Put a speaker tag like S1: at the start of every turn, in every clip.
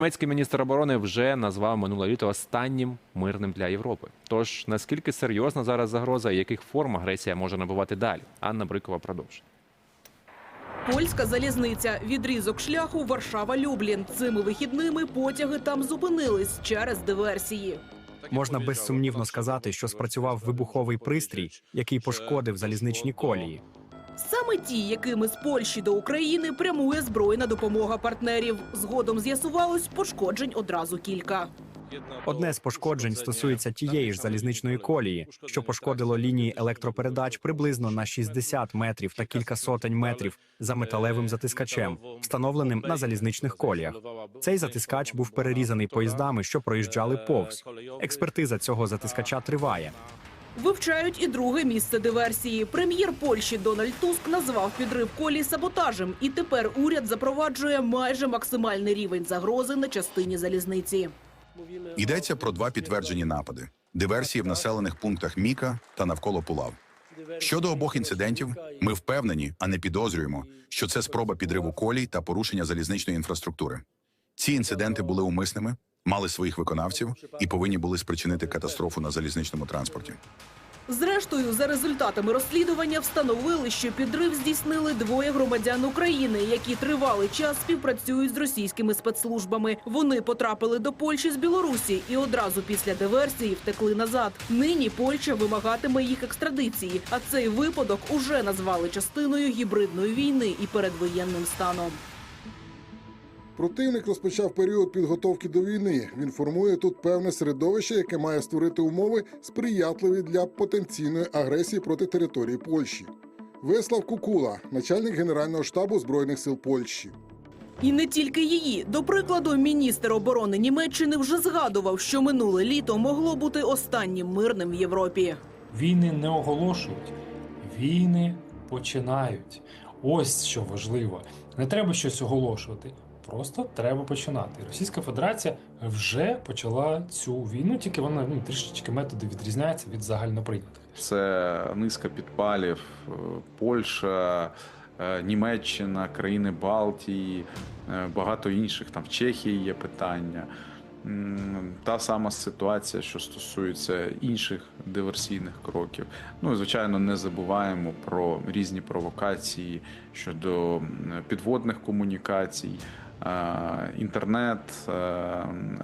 S1: Німецький міністр оборони вже назвав минуле літо останнім мирним для Європи. Тож наскільки серйозна зараз загроза і яких форм агресія може набувати далі? Анна Брикова продовжить.
S2: Польська залізниця. Відрізок шляху Варшава-Люблін. Цими вихідними потяги там зупинились через диверсії.
S3: Можна безсумнівно сказати, що спрацював вибуховий пристрій, який пошкодив залізничні колії.
S2: Саме ті, якими з Польщі до України прямує збройна допомога партнерів. Згодом з'ясувалось пошкоджень одразу кілька.
S3: Одне з пошкоджень стосується тієї ж залізничної колії, що пошкодило лінії електропередач приблизно на 60 метрів та кілька сотень метрів за металевим затискачем, встановленим на залізничних коліях. Цей затискач був перерізаний поїздами, що проїжджали повз. Експертиза цього затискача триває.
S2: Вивчають і друге місце диверсії. Прем'єр Польщі Дональд Туск назвав підрив колій саботажем, і тепер уряд запроваджує майже максимальний рівень загрози на частині залізниці.
S4: Йдеться про два підтверджені напади: диверсії в населених пунктах Міка та навколо Пулав. Щодо обох інцидентів, ми впевнені, а не підозрюємо, що це спроба підриву колій та порушення залізничної інфраструктури. Ці інциденти були умисними, мали своїх виконавців і повинні були спричинити катастрофу на залізничному транспорті.
S2: Зрештою, за результатами розслідування встановили, що підрив здійснили двоє громадян України, які тривалий час співпрацюють з російськими спецслужбами. Вони потрапили до Польщі з Білорусі і одразу після диверсії втекли назад. Нині Польща вимагатиме їх екстрадиції, а цей випадок уже назвали частиною гібридної війни і передвоєнним станом.
S5: Противник розпочав період підготовки до війни. Він формує тут певне середовище, яке має створити умови сприятливі для потенційної агресії проти території Польщі. Веслав Кукула, начальник Генерального штабу збройних сил Польщі.
S2: І не тільки її. До прикладу, міністр оборони Німеччини вже згадував, що минуле літо могло бути останнім мирним в Європі.
S6: Війни не оголошують, війни починають. Ось що важливо. Не треба щось оголошувати. Просто треба починати. Російська Федерація вже почала цю війну, тільки вона ну, трішечки методи відрізняється від загальноприйнятих.
S7: Це низка підпалів, е, Польща, е, Німеччина, країни Балтії, е, багато інших там в Чехії є питання. Та сама ситуація, що стосується інших диверсійних кроків. Ну і звичайно, не забуваємо про різні провокації щодо підводних комунікацій, інтернет, е,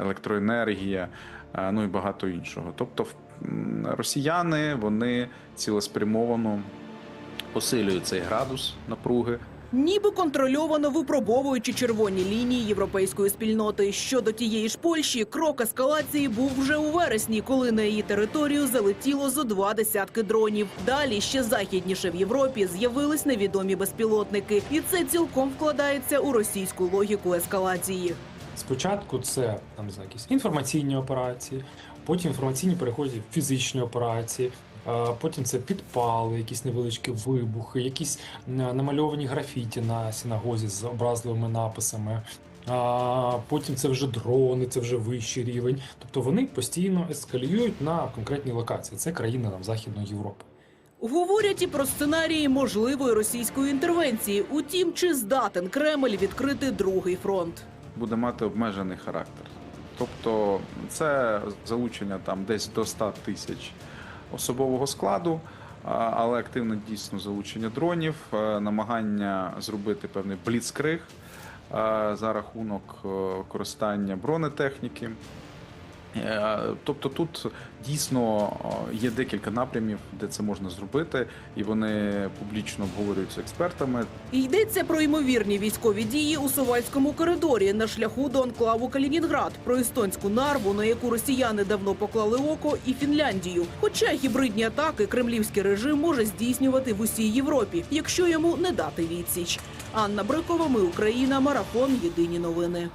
S7: електроенергія, е, ну і багато іншого. Тобто, росіяни вони цілеспрямовано посилюють цей градус напруги.
S2: Ніби контрольовано випробовуючи червоні лінії європейської спільноти. Щодо тієї ж Польщі, крок ескалації був вже у вересні, коли на її територію залетіло зо два десятки дронів. Далі ще західніше в Європі з'явились невідомі безпілотники, і це цілком вкладається у російську логіку ескалації.
S6: Спочатку це там не якісь інформаційні операції, потім інформаційні переходять в фізичні операції. Потім це підпали, якісь невеличкі вибухи, якісь е, намальовані графіті на синагозі з образливими написами. А потім це вже дрони, це вже вищий рівень. Тобто вони постійно ескалюють на конкретній локації. Це країни там Західної Європи.
S2: Говорять і про сценарії можливої російської інтервенції. Утім, чи здатен Кремль відкрити другий фронт?
S7: буде мати обмежений характер. Тобто це залучення там десь до 100 тисяч особового складу, але активне дійсно залучення дронів, е, намагання зробити певний бліцкриг е, за рахунок використання бронетехніки. Е, Тобто тут дійсно е, є декілька напрямів, де це можна зробити, і вони публічно обговорюються експертами.
S2: Йдеться про ймовірні військові дії у Сувальському коридорі на шляху до анклаву Калінінград, про естонську нарву, на яку росіяни давно поклали око, і Фінляндію. Хоча гібридні атаки кремлівський режим може здійснювати в усій Європі, якщо йому не дати відсіч. Анна Брикова, ми Україна, марафон. Єдині новини.